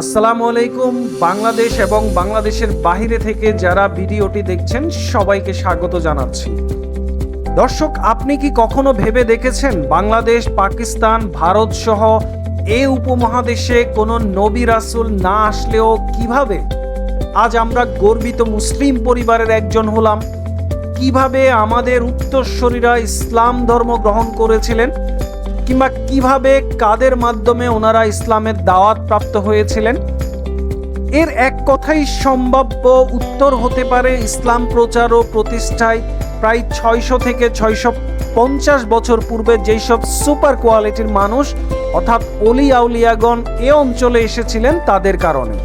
আসসালামু আলাইকুম। বাংলাদেশ এবং বাংলাদেশের বাইরে থেকে যারা ভিডিওটি দেখছেন, সবাইকে স্বাগত জানাচ্ছি। দর্শক, আপনি কি কখনো ভেবে দেখেছেন বাংলাদেশ, পাকিস্তান, ভারত সহ এ উপমহাদেশে কোনো নবী রাসুল না আসলেও কীভাবে? আজ আমরা গর্বিত মুসলিম পরিবারের একজন হলাম। কীভাবে আমাদের উত্তরস্বরীরা ইসলাম ধর্ম গ্রহণ করেছিলেন? কিংবা কীভাবে কাদের মাধ্যমে ওনারা ইসলামের দাওয়াত প্রাপ্ত হয়েছিলেন? এর এক কথাই সম্ভাব্য উত্তর হতে পারে, ইসলাম প্রচার ও প্রতিষ্ঠায় প্রায় ছয়শো থেকে ছয়শো পঞ্চাশ বছর পূর্বে যেই সব সুপার কোয়ালিটির মানুষ, অর্থাৎ অলি আউলিয়াগণ, এ অঞ্চলে এসেছিলেন তাদের কারণে।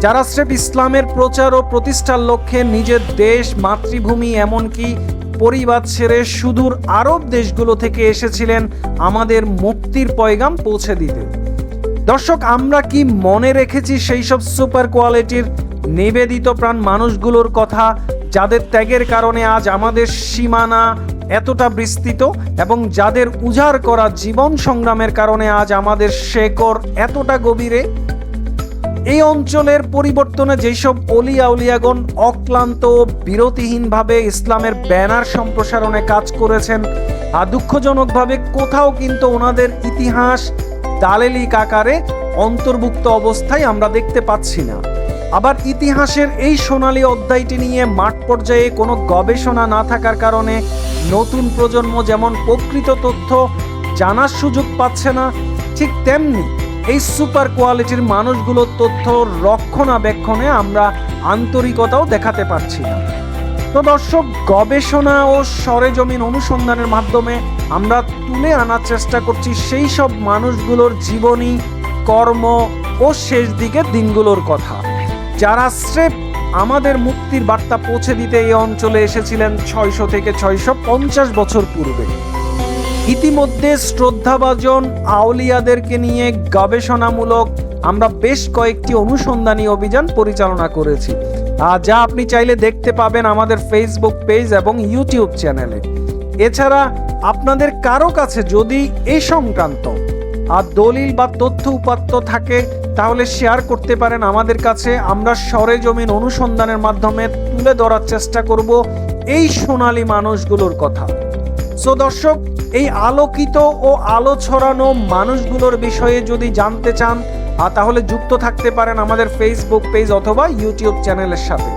যারা স্রেফ ইসলামের প্রচার ও প্রতিষ্ঠার লক্ষ্যে নিজের দেশ, মাতৃভূমি, এমনকি পরিবার ছেড়ে সুদূর আরব দেশগুলো থেকে এসেছিলেন আমাদের মুক্তির পয়গাম পৌঁছে দিতে। দর্শক, আমরা কি মনে রেখেছি সেই সব সুপার কোয়ালিটির নিবেদিত প্রাণ মানুষগুলোর কথা, যাদের ত্যাগের কারণে আজ আমাদের সীমানা এতটা বিস্তৃত এবং যাদের উজাড় করা জীবন সংগ্রামের কারণে আজ আমাদের শেকড় এতটা গভীরে? এই অঞ্চলের পরিবর্তনে যেসব অলি আউলিয়াগণ অক্লান্ত বিরতিহীনভাবে ইসলামের ব্যানার সম্প্রসারণে কাজ করেছেন, আর দুঃখজনকভাবে কোথাও কিন্তু ওনাদের ইতিহাস দালেলিক আকারে অন্তর্ভুক্ত অবস্থায় আমরা দেখতে পাচ্ছি না। আবার ইতিহাসের এই সোনালী অধ্যায়টি নিয়ে মাঠ পর্যায়ে কোনো গবেষণা না থাকার কারণে নতুন প্রজন্ম যেমন প্রকৃত তথ্য জানার সুযোগ পাচ্ছে না, ঠিক তেমনি এই সুপার কোয়ালিটির মানুষগুলোর তথ্য রক্ষণাবেক্ষণে আমরা আন্তরিকতাও দেখাতে পারছি না। তো দর্শক, গবেষণা ও সরেজমিন অনুসন্ধানের মাধ্যমে আমরা তুলে আনার চেষ্টা করছি সেই সব মানুষগুলোর জীবনী, কর্ম ও শেষ দিকে দিনগুলোর কথা। যারা স্রেফ আমাদের মুক্তির বার্তা পৌঁছে দিতে এই অঞ্চলে এসেছিলেন ছয়শো থেকে ছয়শো পঞ্চাশ বছর পূর্বে। ইতিমধ্যে শ্রদ্ধাভাজন আউলিয়াদেরকে নিয়ে গবেষণামূলক আমরা বেশ কয়েকটি অনুসন্ধানী অভিযান পরিচালনা করেছি। যা আপনি চাইলে দেখতে পাবেন আমাদের ফেসবুক পেজ এবং ইউটিউব চ্যানেলে এছাড়া আপনাদের কারও কাছে যদি এ সংক্রান্ত আর দলিল বা তথ্য উপাত্ত থাকে, তাহলে শেয়ার করতে পারেন আমাদের কাছে। আমরা সরেজমিন অনুসন্ধানের মাধ্যমে তুলে ধরার চেষ্টা করব এই সোনালী মানুষগুলোর কথা। সো দর্শক এই আলোকিত ও আলো ছড়ানো মানুষগুলোর বিষয়ে যদি জানতে চান তাহলে যুক্ত থাকতে পারেন আমাদের ফেসবুক পেজ অথবা ইউটিউব চ্যানেলের সাথে।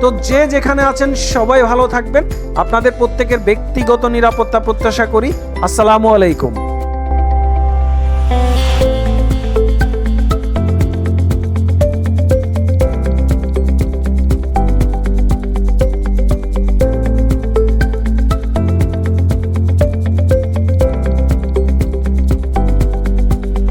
তো যে যেখানে আছেন, সবাই ভালো থাকবেন। আপনাদের প্রত্যেকের ব্যক্তিগত নিরাপত্তা প্রত্যাশা করি। আসসালামু আলাইকুম।